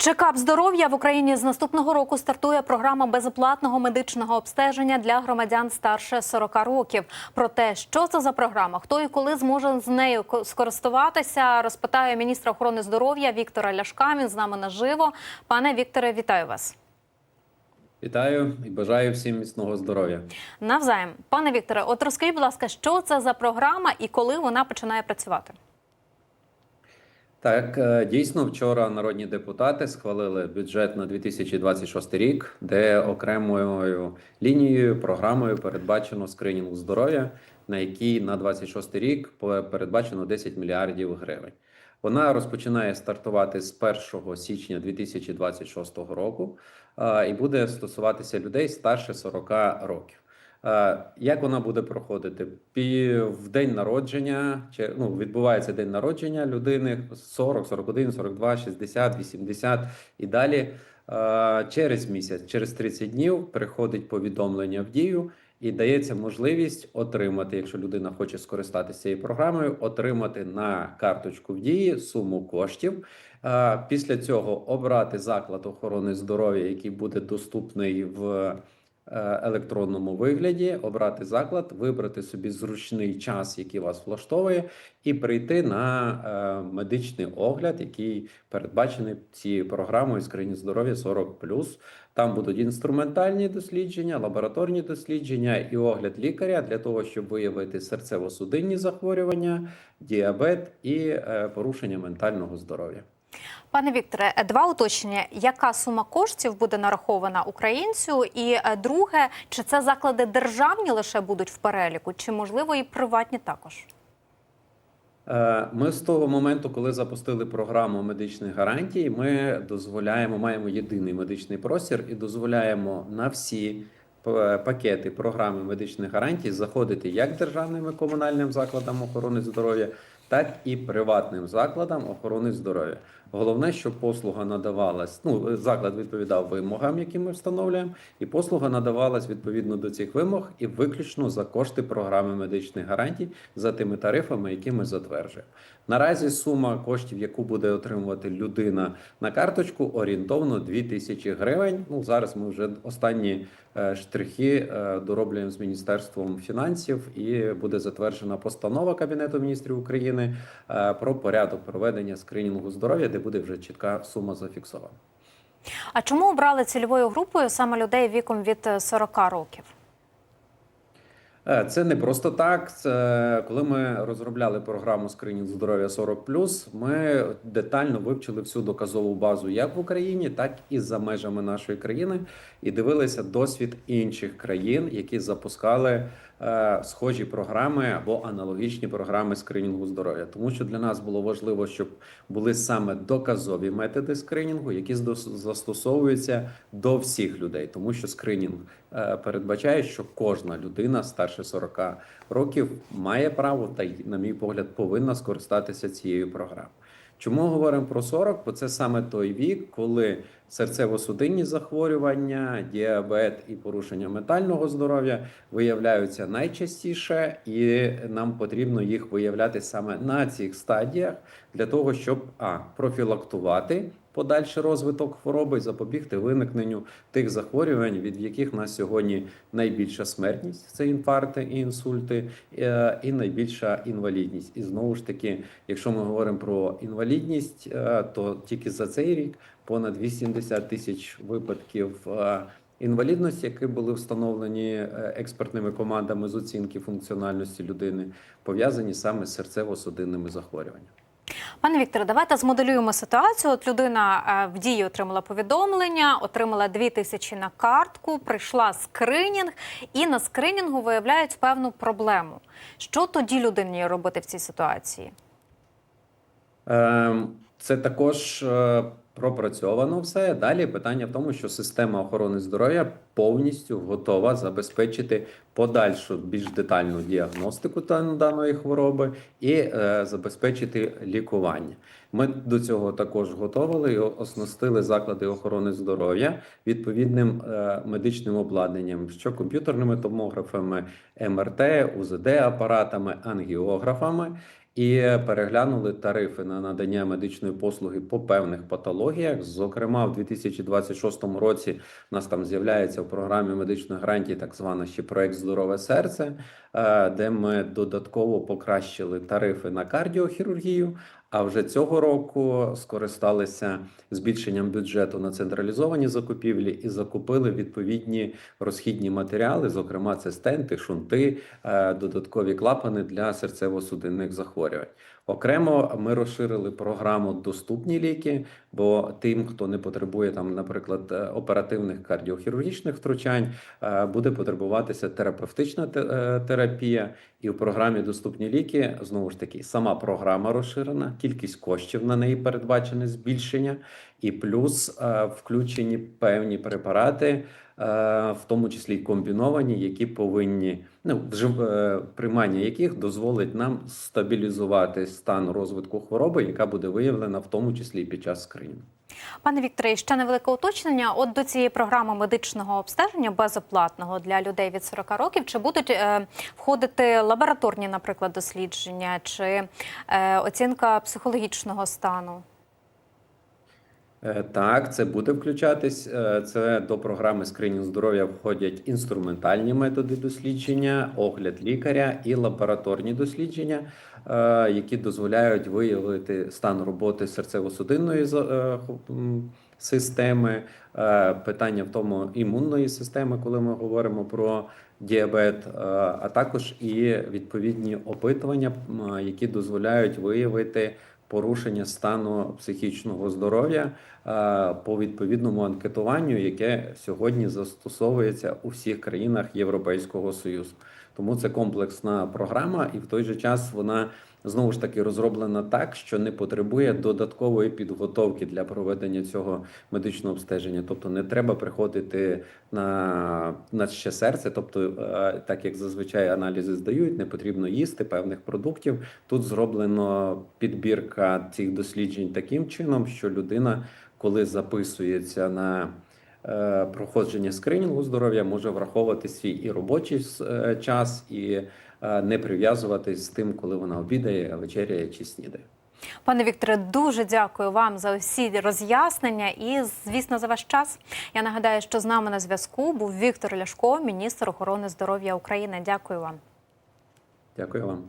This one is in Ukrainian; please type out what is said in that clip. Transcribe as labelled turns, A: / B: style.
A: Чекап здоров'я в Україні з наступного року стартує програма безоплатного медичного обстеження для громадян старше 40 років. Про те, що це за програма, хто і коли зможе з нею ко- скористуватися, розпитає міністра охорони здоров'я Віктора Ляшка. Він з нами наживо. Пане Вікторе, вітаю вас.
B: Вітаю і бажаю всім міцного здоров'я.
A: Навзаєм, пане Вікторе, от розкажіть, будь ласка, що це за програма і коли вона починає працювати?
B: Так, е, дійсно, вчора народні депутати схвалили бюджет на 2026 рік, де окремою лінією, програмою передбачено скринінг здоров'я, на який на 26 рік передбачено 10 мільярдів гривень. Вона розпочинає стартувати з 1 січня 2026 року і буде стосуватися людей старше 40 років. Е, Як вона буде проходити? В день народження, чи ну відбувається день народження людини 40, 41, 42, 60, 80 і далі. Е, Через місяць, через 30 днів приходить повідомлення в дію і дається можливість отримати, якщо людина хоче скористатися цією програмою, отримати на карточку в дії суму коштів. Е, Після цього обрати заклад охорони здоров'я, який буде доступний в електронному вигляді, обрати заклад, вибрати собі зручний час, який вас влаштовує, і прийти на е, медичний огляд, який передбачений цією програмою скрині здоров'я 40+. Там будуть інструментальні дослідження, лабораторні дослідження і огляд лікаря для того, щоб виявити серцево-судинні захворювання, діабет і е, порушення ментального здоров'я.
A: Пане Вікторе, е, два уточнення: яка сума коштів буде нарахована українцю? І е, друге, чи це заклади державні лише будуть в переліку, чи можливо і приватні також?
B: Е, Ми з того моменту, коли запустили програму медичних гарантій, ми дозволяємо, маємо єдиний медичний простір і дозволяємо на всі пакети програми медичних гарантій заходити як державним і комунальним закладам охорони здоров'я, так і приватним закладам охорони здоров'я. Головне, щоб послуга надавалась. Ну, заклад відповідав вимогам, які ми встановлюємо, і послуга надавалась відповідно до цих вимог і виключно за кошти програми медичних гарантій за тими тарифами, які ми затверджуємо. Наразі сума коштів, яку буде отримувати людина на карточку, орієнтовно 2 тисячі гривень. Ну зараз ми вже останні е, штрихи е, дороблюємо з міністерством фінансів, і буде затверджена постанова Кабінету міністрів України е, про порядок проведення скринінгу здоров'я, де буде вже чітка сума зафіксована.
A: А чому обрали цільовою групою саме людей віком від е, 40 років?
B: Е, Це не просто так. Це коли ми розробляли програму скринінг здоров'я 40+, ми детально вивчили всю доказову базу як в Україні, так і за межами нашої країни, і дивилися досвід інших країн, які запускали е, схожі програми або аналогічні програми скринінгу здоров'я. Тому що для нас було важливо, щоб були саме доказові методи скринінгу, які застосовуються до всіх людей, тому що скринінг е, передбачає, що кожна людина старше 40 років має право та на мій погляд, повинна скористатися цією програмою. Чому говоримо про 40? Бо це саме той вік, коли серцево-судинні захворювання, діабет і порушення ментального здоров'я виявляються найчастіше, і нам потрібно їх виявляти саме на цих стадіях для того, щоб а профілактувати подальший розвиток хвороби і запобігти виникненню тих захворювань, від яких на сьогодні найбільша смертність це інфаркти і інсульти, е, і найбільша інвалідність. І знову ж таки, якщо ми говоримо про інвалідність, е, то тільки за цей рік понад 80 тисяч випадків. е, Інвалідності, які були встановлені е, експертними командами з оцінки функціональності людини, пов'язані саме з серцево-судинними захворюваннями.
A: Пане Вікторе, давайте змоделюємо ситуацію. От людина е, в дії отримала повідомлення, отримала 2 тисячі на картку, прийшла скринінг, і на скринінгу виявляють певну проблему. Що тоді людині робити в цій ситуації?
B: Ем, Це також пропрацьовано все. Далі питання в тому, що система охорони здоров'я повністю готова забезпечити подальшу більш детальну діагностику даної хвороби і е, забезпечити лікування. Ми до цього також готовили і оснастили заклади охорони здоров'я відповідним е, медичним обладнанням, що комп'ютерними томографами, МРТ, УЗД апаратами, ангіографами. І переглянули тарифи на надання медичної послуги по певних патологіях. Зокрема, в 2026 році у нас там з'являється в програмі медичної гарантії так звана ще проект Здорове серце, е, де ми додатково покращили тарифи на кардіохірургію. А вже цього року скористалися збільшенням бюджету на централізовані закупівлі і закупили відповідні розхідні матеріали, зокрема, це стенти, шунти, е, додаткові клапани для серцево-судинних захворювань. Окремо ми розширили програму Доступні ліки, бо тим, хто не потребує там, наприклад, е, оперативних кардіохірургічних втручань, е, буде потребуватися терапевтична е, терапія. І в програмі Доступні ліки знову ж таки сама програма розширена, кількість коштів на неї передбачене збільшення, і плюс е, включені певні препарати, е, в тому числі й комбіновані, які повинні ну е, приймання яких дозволить нам стабілізувати стан розвитку хвороби, яка буде виявлена в тому числі під час скринінгу.
A: Пане Вікторе, ще невелике уточнення. От до цієї програми медичного обстеження безоплатного для людей від 40 років, чи будуть е, входити лабораторні, наприклад, дослідження, чи е, оцінка психологічного стану?
B: Е, Так, це буде включатись. Е, Це до програми скринінг здоров'я входять інструментальні методи дослідження, огляд лікаря і лабораторні дослідження, е, які дозволяють виявити стан роботи серцево-судинної системи, питання в тому імунної системи, коли ми говоримо про діабет, а також і відповідні опитування, які дозволяють виявити порушення стану психічного здоров'я е, по відповідному анкетуванню, яке сьогодні застосовується у всіх країнах Європейського Союзу. Тому це комплексна програма, і в той же час вона знову ж таки розроблена так, що не потребує додаткової підготовки для проведення цього медичного обстеження. Тобто не треба приходити на, на ще серце, тобто, е, так як зазвичай аналізи здають, не потрібно їсти певних продуктів. Тут зроблено підбірка цих досліджень таким чином, що людина, коли записується на е, проходження скринінгу здоров'я, може враховувати свій і робочий е, час, і не прив'язуватись з тим, коли вона обідає, вечеряє чи снідає.
A: Пане Вікторе, дуже дякую вам за всі роз'яснення і, звісно, за ваш час. Я нагадаю, що з нами на зв'язку був Віктор Ляшко, міністр охорони здоров'я України. Дякую вам.
B: Дякую вам.